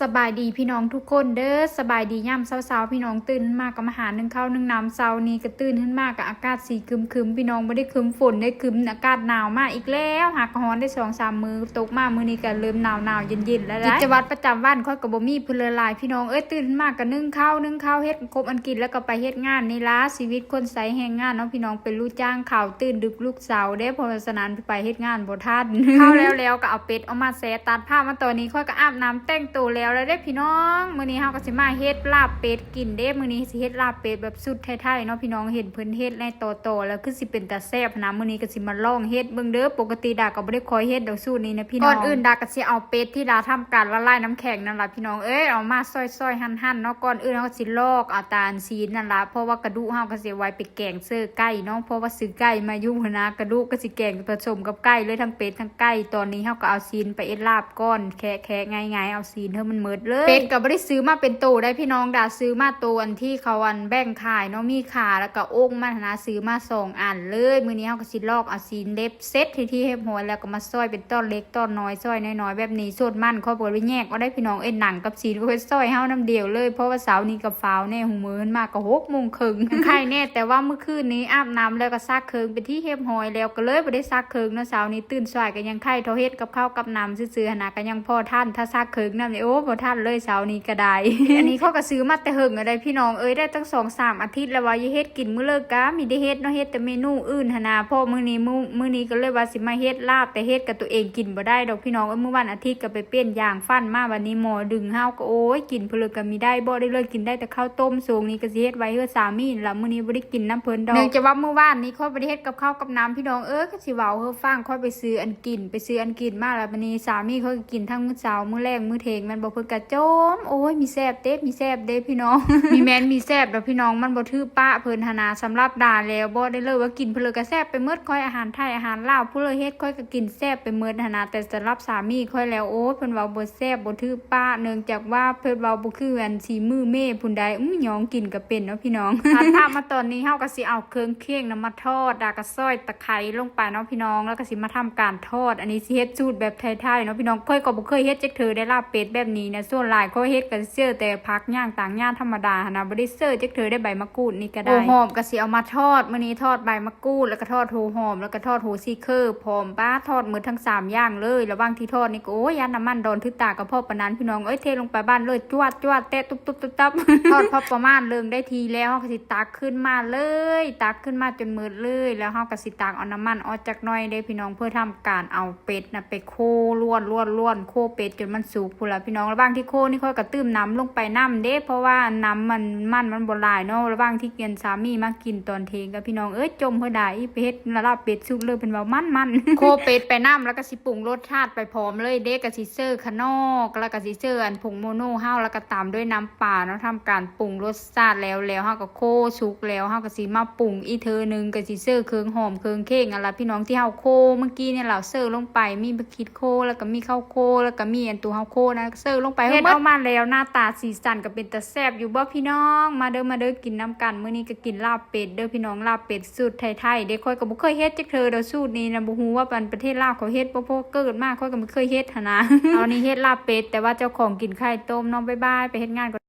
สบายดีพี่น้องทุกคนเด้อสบายดีย่ำเช้าๆพี่น้องตื่นมากกับมาหาหนึ่งข้าวหนึ่งน้ำเช้านี้ก็ตื่นขึ้นมากกับอากาศสีครึมๆพี่น้องไม่ได้ครึมฝนได้ครึมอากาศหนาวมากอีกแล้วหากร้อนได้สองสามมือตกมามือนี้ก็เริ่มหนาวหนาวๆเย็นๆแล้วกิจวัตรประจำวันค่อยกับบ่มีพนเลลายพี่น้องเอ้ยตื่นขึ้นมากกับนึ่งข้าวนึ่งข้าวเฮ็ดครบอันกินแล้วก็ไปเฮ็ดงานนี่ละชีวิตคนใส่แหงงานเนาะพี่น้องเป็นลูกจ้างข่าวตื่นดึกลูกสาวเด้พอสนานไปเฮ็ดงานบ่ทันข้าวแล้วแล้วก็เอาเป็ดเอามาแซ่ตัดผ้ามาตอนนี้ค่อยก็อาบน้ำแต่งตัวแล้วแล้วเด้พี่น้องมื้อนี้เฮาก็สิมาเฮ็ดลาบเป็ดกินเด้มื้อนี้สิเฮ็ดลาบเป็ดแบบสุดไทยๆเนาะพี่น้องเห็นเพิ่นเฮ็ดในโตๆแล้วคือสิเป็นตาแซ่บนะมื้อนี้ก็สิมาลองเฮ็ดเบิ่งเด้อปกติดาก็บ่ได้คอยเฮ็ดดอกสูตรนี้นะพี่น้องก่อนอื่นดาก็สิเอาเป็ดที่ดาทำการละลายน้ำแข็งนั่นล่ะพี่น้องเอ้ยเอามาซอยๆหั่นๆเนาะก่อนอื่นเฮาก็สิลอกเอาตาลซีนนั่นล่ะเพราะว่ากระดูกเฮาก็สิไว้ไปแกงเสื้อไก่เนาะเพราะว่าซื้อไก่มาอยู่หั้นะกระดูกก็สิแกงผสมกับไก่เลยทั้งเป็ดทั้งไก่ตอนนี้เฮาก็เอาซีนไปเอ็ดลาบก่อนแคะๆง่ายๆเอาซีนเฮามันหมดเลยเป็ดก็บ่ได้ซื้อมาเป็นโตได้พี่น้องดาซื้อมาโตอันที่เขาอันแบ่งขายเนาะมีขาแล้วก็โอ่งมันนะซื้อมาสองอันเลยมือนี้เฮาก็สิลอกเอาซีนเล็บเซ็ตที่ที่เฮ็ดหัวแล้วก็มาซอยเป็นต้อนเล็กต้อนน้อยซอยน้อยๆแบบนี้ส่วนมันเขาบ่ได้แยกเอาได้พี่น้องเอ้ยหนังกับซีนก็ซอยเฮาน้ำเดียวเลยเพราะว่าเสาร์นี้กับฟ้าวแน่หูมือขึ้นมาก็6โมงครึ่งไข่แน่แต่ว่าเมื่อคืนนี้อาบน้ำแล้วก็ซักเคิงเป็นที่เฮ็บหอยแล้วก็เลยบ่ได้ซักเคิงเนาะเสาร์นี้ตื่นสายก็ยังไข่เทาเฮ็ดกับข้าวกับน้ำซื่อๆหนน่ะก็ยังพอทันถ้าซักเคิงนำนี่โอ้บ่ทันเลยเสาร์นี้ก็ได้ อันนี้เขาก็ซื้อมาแต่เฮิงอะไรพี่น้องเอ้ยได้ตั้งสองสามอาทิตย์แล้วว่าอย่าเฮ็ดกินมื้อเลิกกะมีได้เฮ็ดเนาะเฮ็ดแต่เมนูอื่นหั่นน่ะเพราะมื้อนี้มื้อมื้อนี้ก็เลยว่าสิมาเฮ็ดลาบแต่เฮ็ดกับตัวเองกินบ่ได้ดอกพี่น้องเอ้ยมื้อวันอาทิตย์ก็ไปเปลี่ยนอย่างฟันมาวันนี้หมอดึงเฮาก็โอ้ยกินเพนเลิกก็มีได้บ่ได้เลยกินได้แต่ข้าวต้มสูงนี้ก็สิเฮ็ดไว้เฮือสามีนี่ล่ะมื้อนี้บ่ได้กินน้ำเพิ่นดอกเนื่องจากว่ามื้อวานนี้ค่อยบ่ได้เฮ็ดกับข้าวกับน้ำพี่น้องเอ้ยก็สิเว้าเฮือฟังค่อยไปซื้ออันกิน ไปซื้ออันกินมาแล้ววันนี้สามีเขาก็กินทั้งมื้อเช้ามื้อแรงมื้อเทงมันบ่เพิ่นก็โจม โอ้ยมีแซ่บเด้มีแซ่บเด้พี่น้อง มีแม่นมีแซ่บดอกพี่น้องมันบ่ถือป้าเพิ่นหนนาสำหรับด่าแล้วบ่ได้เลยว่ากินเพนเลยก็แซ่บไปเมิดค่อยอาหารไทยอาหารลาวผู้เลยเฮ็ดค่อยก็กินแซ่บไปเมิดหนนาแต่สำหรับสามีค่อยแล้วโอ้ยเพิ่นเว้าบ่แซ่บบ่ถือป้าเนื่องจากว่าเพิ่นเว้าบ่คืออันสีมือแม่ผู้ใดอื้อหยองกินก็เป็นเนาะพี่น้องถ้าภาพมาตอนนี้เฮาก็สิเอาเครื่องเคียงนำมาทอดดากระซอยตะไคร้ลงไปเนาะพี่น้องแล้วก็สิมาทำการทอด อันนี้สิเฮ็ดสูตรแบบไทยๆเนาะพี่น้องค่อยก็บ่เคยเฮ็ดจักเทื่อได้ลาบเป็ดแบบนี้นะส่วนหลายก็เฮ็ดกันเสื้อแต่พักย่างต่างย่างธรรมดาหั้นนะบ่ได้เสื้อจักเทื่อได้ใบมะกรูดนี่ก็ได้โหหอมก็สิเอามาทอดมื้อนี้ทอดใบมะกรูดแล้วก็ทอดโหหอมแล้วก็ทอดโหซีเคอร์พร้อมป้าทอดหมือทั้งสามอย่างเลยระหว่างที่ทอดนี่ก็โอ้ยยานน้ำมันโดนทึกตากระเพาะปานนั้นพี่น้องเอ้ยเทลงไปบ้านเลยจวดจวดเตะตุ๊บตุ๊บตุ๊บตับทอดพอประมาณเลิงได้ทีแล้วเฮาก็สิตักขึ้นมาเลย ตักขึ้นมาจนมืดเลยแล้วเฮาก็สิตักเอาน้ำมันออกจากหน้อยได้พี่น้องเพื่อทำการเอาเป็ดน่ะไปโคล้วนล้วนล้วนโคเป็ดจนมันสุกพุ่นละพี่น้องระหว่างที่โคนี่ค่อยก็ตื้มน้ำลงไปน้ำเด้ เพราะว่าน้ำมันมันมันบลายเนาะระหว่างที่เกียนสามีมากินตอนเทงกับพี่น้องเอ้ยจมเพื่อได้ไปเฮ็ดระลาบเป็ดสุกเลยเป็นว่ามันมันโคเป็ดไปน้ำแล้วก็สิปรุงรสชาติไปพร้อมเลยเด้กะสิเซอร์ขนอกแล้วก็สิเซอร์อันผงโมโนเฮาแล้วก็ตามด้วยน้ำปลาเนาะทำการปรุงรสชาติแล้วแล้วเฮาก็โคสุกแล้วเฮาก็สิมาปรุงอีเธอหนึ่งก็สิเซอร์เครื่องหอมเครื่องเค้งอะไรพี่น้องที่เฮาโคเมื่อกี้เนี่ยเราเซอร์ลงไปมีบะคิดโคแล้วก็มีข้าวโคแล้วก็มีอันตัวเฮาโคนะเซอร์ลงไปเฮ็ดออกมาแล้วหน้าตาสีสันก็เป็นตาแซ่บอยู่บ่พี่น้อง มาเด้อมาเด้อกินน้ำกันมื้อนี้ก็กินลาบเป็ดเด้อพี่น้องลาบเป็ดสูตรไทยๆเด้ค่อยก็บ่เคยเฮ็ดจักเธอเด้อสูตรนี้นะบ่ฮู้ว่าเป็นประเทศลาวเขาเฮ็ดบ่เพราะเกิดมาค่อยก็บ่เคยเฮ็ดหั่นนะเอานี่เฮ็ดลาบเป็ดแต่ว่าเจ้าของกินไข่ต้มเน้องบ๊ายบายไปเฮ็ดงานก่อน